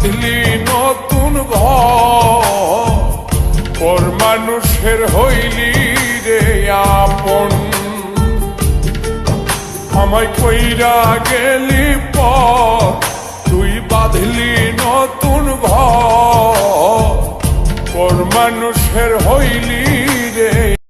বাঁধলি নতুন ঘর। পর মানুষের হইলি রে আপন। আমায় কইরা গেলি প তুই বাঁধলি নতুন ঘর। পর মানুষ